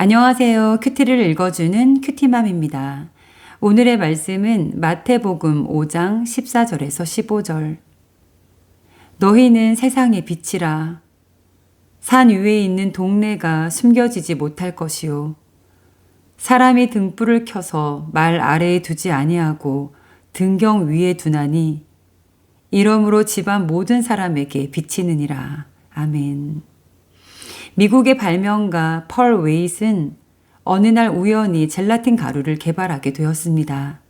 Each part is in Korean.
안녕하세요. 큐티를 읽어주는 큐티맘입니다. 오늘의 말씀은 마태복음 5장 14절에서 15절. 너희는 세상의 빛이라. 산 위에 있는 동네가 숨겨지지 못할 것이요. 사람이 등불을 켜서 말 아래에 두지 아니하고 등경 위에 두나니 이러므로 집안 모든 사람에게 비치느니라. 아멘. 미국의 발명가 펄 웨이트는 어느 날 우연히 젤라틴 가루를 개발하게 되었습니다.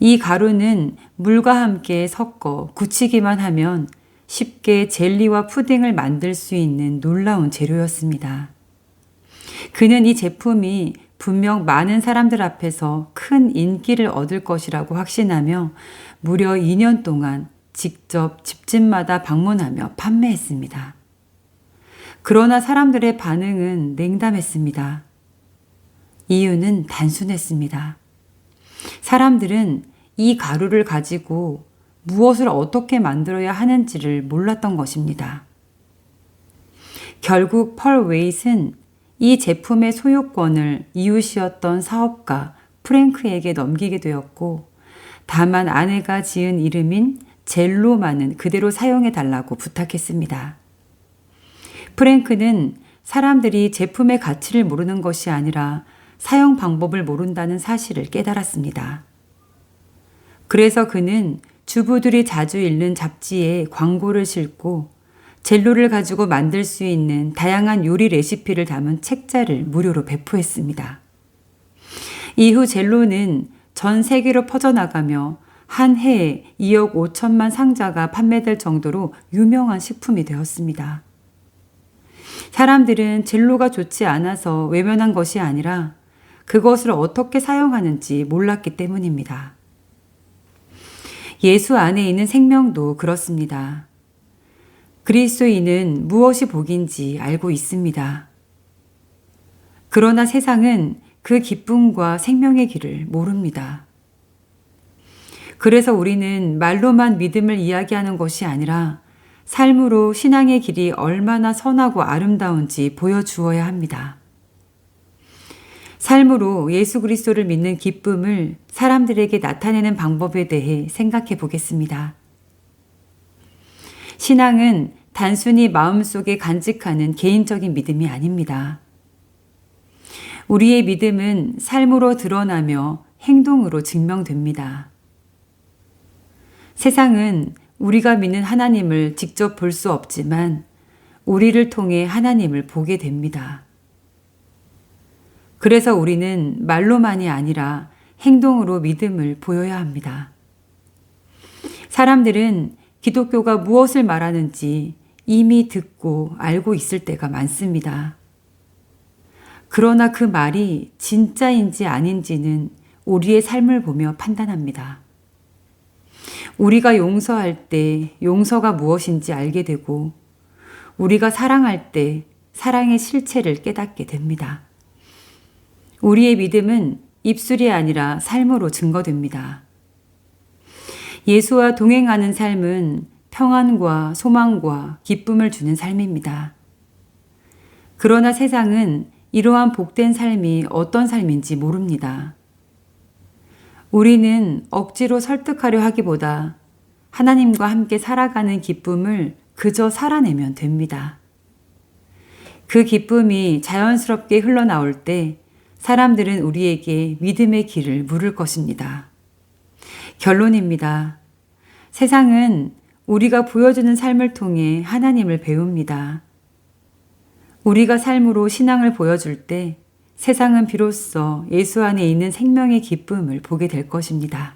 이 가루는 물과 함께 섞어 굳히기만 하면 쉽게 젤리와 푸딩을 만들 수 있는 놀라운 재료였습니다. 그는 이 제품이 분명 많은 사람들 앞에서 큰 인기를 얻을 것이라고 확신하며 무려 2년 동안 직접 집집마다 방문하며 판매했습니다. 그러나 사람들의 반응은 냉담했습니다. 이유는 단순했습니다. 사람들은 이 가루를 가지고 무엇을 어떻게 만들어야 하는지를 몰랐던 것입니다. 결국 펄 웨이트는 이 제품의 소유권을 이웃이었던 사업가 프랭크에게 넘기게 되었고, 다만 아내가 지은 이름인 젤로만은 그대로 사용해 달라고 부탁했습니다. 프랭크는 사람들이 제품의 가치를 모르는 것이 아니라 사용 방법을 모른다는 사실을 깨달았습니다. 그래서 그는 주부들이 자주 읽는 잡지에 광고를 싣고 젤로를 가지고 만들 수 있는 다양한 요리 레시피를 담은 책자를 무료로 배포했습니다. 이후 젤로는 전 세계로 퍼져나가며 한 해에 2억 5천만 상자가 판매될 정도로 유명한 식품이 되었습니다. 사람들은 젤로가 좋지 않아서 외면한 것이 아니라 그것을 어떻게 사용하는지 몰랐기 때문입니다. 예수 안에 있는 생명도 그렇습니다. 그리스도인은 무엇이 복인지 알고 있습니다. 그러나 세상은 그 기쁨과 생명의 길을 모릅니다. 그래서 우리는 말로만 믿음을 이야기하는 것이 아니라 삶으로 신앙의 길이 얼마나 선하고 아름다운지 보여주어야 합니다. 삶으로 예수 그리스도를 믿는 기쁨을 사람들에게 나타내는 방법에 대해 생각해 보겠습니다. 신앙은 단순히 마음속에 간직하는 개인적인 믿음이 아닙니다. 우리의 믿음은 삶으로 드러나며 행동으로 증명됩니다. 세상은 우리가 믿는 하나님을 직접 볼 수 없지만 우리를 통해 하나님을 보게 됩니다. 그래서 우리는 말로만이 아니라 행동으로 믿음을 보여야 합니다. 사람들은 기독교가 무엇을 말하는지 이미 듣고 알고 있을 때가 많습니다. 그러나 그 말이 진짜인지 아닌지는 우리의 삶을 보며 판단합니다. 우리가 용서할 때 용서가 무엇인지 알게 되고 우리가 사랑할 때 사랑의 실체를 깨닫게 됩니다. 우리의 믿음은 입술이 아니라 삶으로 증거됩니다. 예수와 동행하는 삶은 평안과 소망과 기쁨을 주는 삶입니다. 그러나 세상은 이러한 복된 삶이 어떤 삶인지 모릅니다. 우리는 억지로 설득하려 하기보다 하나님과 함께 살아가는 기쁨을 그저 살아내면 됩니다. 그 기쁨이 자연스럽게 흘러나올 때 사람들은 우리에게 믿음의 길을 물을 것입니다. 결론입니다. 세상은 우리가 보여주는 삶을 통해 하나님을 배웁니다. 우리가 삶으로 신앙을 보여줄 때 세상은 비로소 예수 안에 있는 생명의 기쁨을 보게 될 것입니다.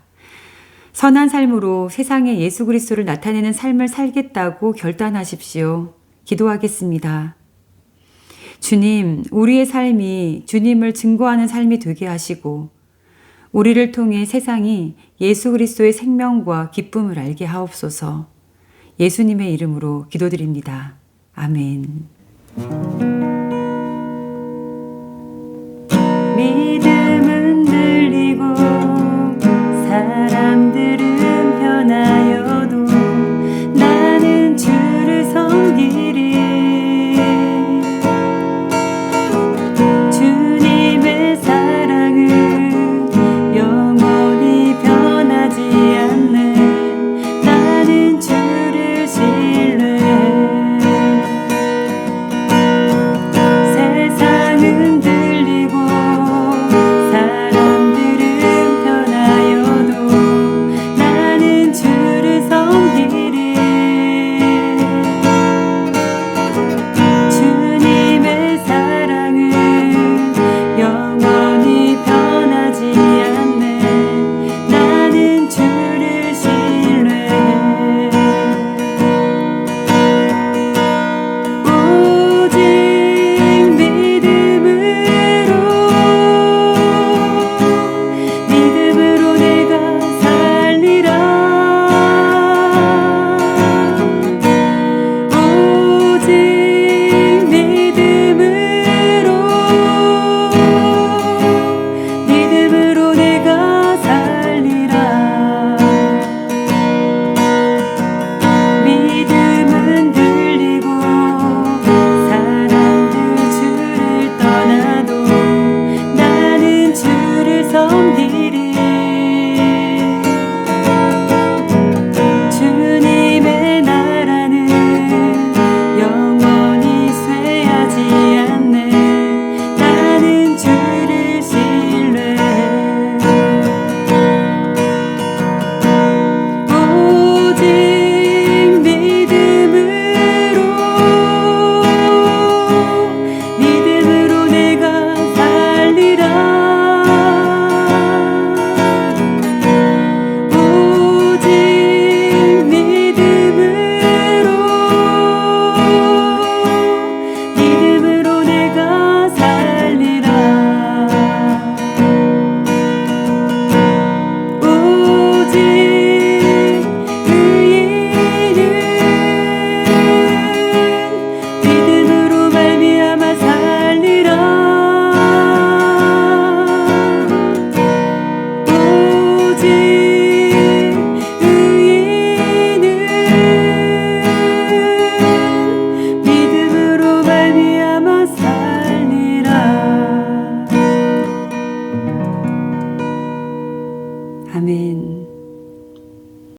선한 삶으로 세상에 예수 그리스도를 나타내는 삶을 살겠다고 결단하십시오. 기도하겠습니다. 주님, 우리의 삶이 주님을 증거하는 삶이 되게 하시고 우리를 통해 세상이 예수 그리스도의 생명과 기쁨을 알게 하옵소서. 예수님의 이름으로 기도드립니다. 아멘. be?